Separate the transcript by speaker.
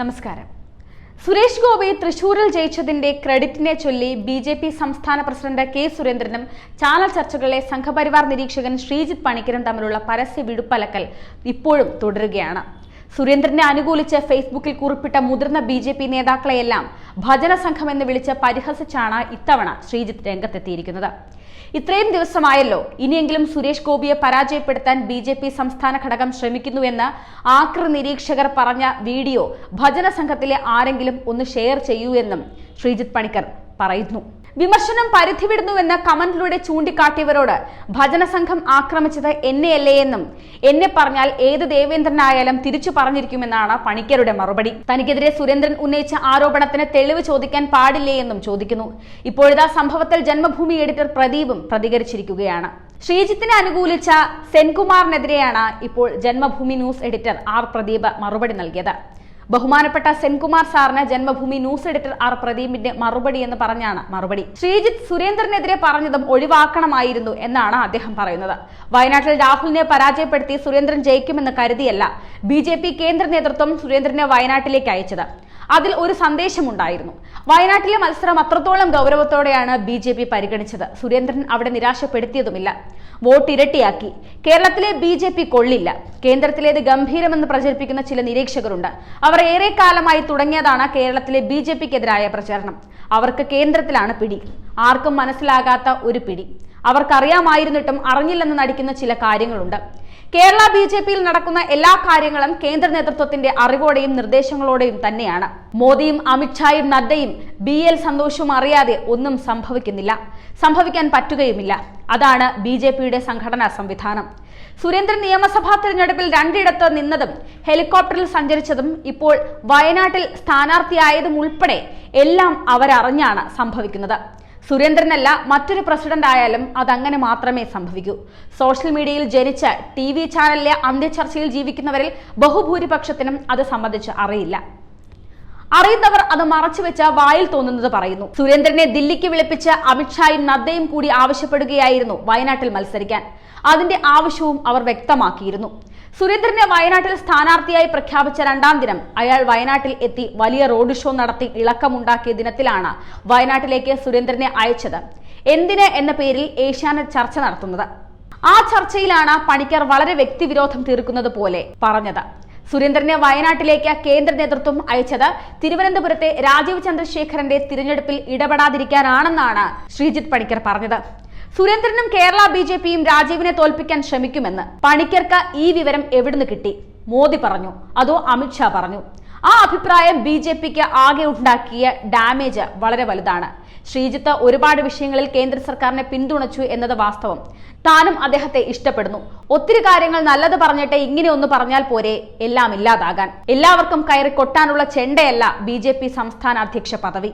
Speaker 1: നമസ്കാരം. സുരേഷ് ഗോപി തൃശൂരിൽ ജയിച്ചതിന്റെ ക്രെഡിറ്റിനെ ചൊല്ലി ബി ജെ പി സംസ്ഥാന പ്രസിഡന്റ് കെ സുരേന്ദ്രനും ചാനൽ ചർച്ചകളിലെ സംഘപരിവാർ നിരീക്ഷകൻ ശ്രീജിത്ത് പണിക്കരും തമ്മിലുള്ള പരസ്യ വിടുപ്പലക്കൽ ഇപ്പോഴും തുടരുകയാണ്. സുരേന്ദ്രനെ അനുകൂലിച്ച് ഫേസ്ബുക്കിൽ കുറിപ്പിട്ട മുതിർന്ന ബി ജെ പി നേതാക്കളെയെല്ലാം ഭജന സംഘം എന്ന് വിളിച്ച് പരിഹസിച്ചാണ് ഇത്തവണ ശ്രീജിത്ത് രംഗത്തെത്തിയിരിക്കുന്നത്. ഇത്രയും ദിവസമായല്ലോ ഇനിയെങ്കിലും സുരേഷ് ഗോപിയെ പരാജയപ്പെടുത്താൻ ബി ജെ പി സംസ്ഥാന ഘടകം ശ്രമിക്കുന്നുവെന്ന് ആക്ര നിരീക്ഷകർ പറഞ്ഞ വീഡിയോ ഭജന സംഘത്തിലെ ആരെങ്കിലും ഒന്ന് ഷെയർ ചെയ്യൂ എന്നും ശ്രീജിത്ത് പണിക്കർ പറയുന്നു. വിമർശനം പരിധി വിടുന്നുവെന്ന് കമന്റിലൂടെ ചൂണ്ടിക്കാട്ടിയവരോട് ഭജന സംഘം ആക്രമിച്ചത് എന്നെയല്ലേ എന്നും എന്നെ പറഞ്ഞാൽ ഏത് ദേവേന്ദ്രനായാലും തിരിച്ചു പറഞ്ഞിരിക്കുമെന്നാണ് പണിക്കരുടെ മറുപടി. തനിക്കെതിരെ സുരേന്ദ്രൻ ഉന്നയിച്ച ആരോപണത്തിന് തെളിവ് ചോദിക്കാൻ പാടില്ലേ എന്നും ചോദിക്കുന്നു. ഇപ്പോഴിതാ സംഭവത്തിൽ ജന്മഭൂമി എഡിറ്റർ പ്രദീപും പ്രതികരിച്ചിരിക്കുകയാണ്. ശ്രീജിത്തിനെ അനുകൂലിച്ച സെൻകുമാറിനെതിരെയാണ് ഇപ്പോൾ Janmabhumi news editor R Pradeep മറുപടി നൽകിയത്. ബഹുമാനപ്പെട്ട സെൻകുമാർ സാറിന് ജന്മഭൂമി ന്യൂസ് എഡിറ്റർ ആർ പ്രദീപിന്റെ മറുപടി എന്ന് പറഞ്ഞാണ് മറുപടി. ശ്രീജിത്ത് സുരേന്ദ്രനെതിരെ പറഞ്ഞതും ഒഴിവാക്കണമായിരുന്നു എന്നാണ് അദ്ദേഹം പറയുന്നത്. വയനാട്ടിൽ രാഹുലിനെ പരാജയപ്പെടുത്തി സുരേന്ദ്രൻ ജയിക്കുമെന്ന് കരുതിയല്ല ബി കേന്ദ്ര നേതൃത്വം സുരേന്ദ്രനെ വയനാട്ടിലേക്ക് അയച്ചത്. അതിൽ ഒരു സന്ദേശമുണ്ടായിരുന്നു. വയനാട്ടിലെ മത്സരം അത്രത്തോളം ഗൗരവത്തോടെയാണ് ബി ജെ പി പരിഗണിച്ചത്. സുരേന്ദ്രൻ അവിടെ നിരാശപ്പെടുത്തിയതുമില്ല. വോട്ട് ഇരട്ടിയാക്കി. കേരളത്തിലെ ബി ജെ പി കൊള്ളില്ല. കേന്ദ്രത്തിലേത് ഗംഭീരമെന്ന് പ്രചരിപ്പിക്കുന്ന ചില നിരീക്ഷകരുണ്ട്. അവർ ഏറെക്കാലമായി തുടങ്ങിയതാണ് കേരളത്തിലെ ബി ജെ പിക്കെതിരായ പ്രചരണം. അവർക്ക് കേന്ദ്രത്തിലാണ് പിടി. ആർക്കും മനസ്സിലാകാത്ത ഒരു പിടി. അവർക്കറിയാമായിരുന്നിട്ടും അറിഞ്ഞില്ലെന്ന് നടിക്കുന്ന ചില കാര്യങ്ങളുണ്ട്. കേരള ബി ജെ പിയിൽ നടക്കുന്ന എല്ലാ കാര്യങ്ങളും കേന്ദ്ര നേതൃത്വത്തിന്റെ അറിവോടെയും നിർദ്ദേശങ്ങളോടെയും തന്നെയാണ്. മോദിയും അമിത്ഷായും നദ്ദയും ബി എൽ സന്തോഷവും അറിയാതെ ഒന്നും സംഭവിക്കുന്നില്ല. സംഭവിക്കാൻ പറ്റുകയുമില്ല. അതാണ് ബി ജെ പിയുടെ സംഘടനാ സംവിധാനം. സുരേന്ദ്രൻ നിയമസഭാ തെരഞ്ഞെടുപ്പിൽ രണ്ടിടത്ത് നിന്നതും ഹെലികോപ്റ്ററിൽ സഞ്ചരിച്ചതും ഇപ്പോൾ വയനാട്ടിൽ സ്ഥാനാർത്ഥിയായതും ഉൾപ്പെടെ എല്ലാം അവരറിഞ്ഞാണ് സംഭവിക്കുന്നത്. സുരേന്ദ്രനല്ല മറ്റൊരു പ്രസിഡന്റ് ആയാലും അതങ്ങനെ മാത്രമേ സംഭവിക്കൂ. സോഷ്യൽ മീഡിയയിൽ ജനിച്ച ടി വി ചാനലിലെ അന്ത്യചർച്ചയിൽ ജീവിക്കുന്നവരിൽ ബഹുഭൂരിപക്ഷത്തിനും അത് സംബന്ധിച്ച് അറിയില്ല. അറിയുന്നവർ അത് മറച്ചുവെച്ച വായിൽ തോന്നുന്നത് പറയുന്നു. സുരേന്ദ്രനെ ദില്ലിക്ക് വിളിപ്പിച്ച് അമിത്ഷായും നദ്ദയും കൂടി ആവശ്യപ്പെടുകയായിരുന്നു വയനാട്ടിൽ മത്സരിക്കാൻ. അതിന്റെ ആവശ്യവും അവർ വ്യക്തമാക്കിയിരുന്നു. സുരേന്ദ്രനെ വയനാട്ടിൽ സ്ഥാനാർത്ഥിയായി പ്രഖ്യാപിച്ച രണ്ടാം ദിനം അയാൾ വയനാട്ടിൽ എത്തി വലിയ റോഡ് ഷോ നടത്തി ഇളക്കമുണ്ടാക്കിയ ദിനത്തിലാണ് വയനാട്ടിലേക്ക് സുരേന്ദ്രനെ അയച്ചത്. എന്തിന് എന്ന പേരിൽ ഏഷ്യാനെറ്റ് ചർച്ച നടത്തുന്നത്. ആ ചർച്ചയിലാണ് പണിക്കർ വളരെ വ്യക്തിവിരോധം തീർക്കുന്നത് പോലെ പറഞ്ഞത്. സുരേന്ദ്രനെ വയനാട്ടിലേക്ക് കേന്ദ്ര നേതൃത്വം അയച്ചത് തിരുവനന്തപുരത്തെ രാജീവ് ചന്ദ്രശേഖരന്റെ തിരഞ്ഞെടുപ്പിൽ ഇടപെടാതിരിക്കാനാണെന്നാണ് ശ്രീജിത്ത് പണിക്കർ പറഞ്ഞത്. സുരേന്ദ്രനും കേരള ബി ജെ പിയും രാജീവിനെ തോൽപ്പിക്കാൻ ശ്രമിക്കുമെന്ന് പണിക്കർക്ക് ഈ വിവരം എവിടുന്ന് കിട്ടി? മോദി പറഞ്ഞു. അതോ അമിത്ഷാ പറഞ്ഞു. ആ അഭിപ്രായം ബി ജെ പിക്ക് ആകെ ഉണ്ടാക്കിയ ഡാമേജ് വളരെ വലുതാണ്. ശ്രീജിത്ത് ഒരുപാട് വിഷയങ്ങളിൽ കേന്ദ്ര സർക്കാരിനെ പിന്തുണച്ചു എന്നത് വാസ്തവം. താനും അദ്ദേഹത്തെ ഇഷ്ടപ്പെടുന്നു. ഒത്തിരി കാര്യങ്ങൾ നല്ലത് പറഞ്ഞിട്ട് ഇങ്ങനെ ഒന്ന് പറഞ്ഞാൽ പോരെ. എല്ലാം ഇല്ലാതാകാൻ എല്ലാവർക്കും കയറി കൊട്ടാനുള്ള ചെണ്ടയല്ല ബി സംസ്ഥാന അധ്യക്ഷ പദവി.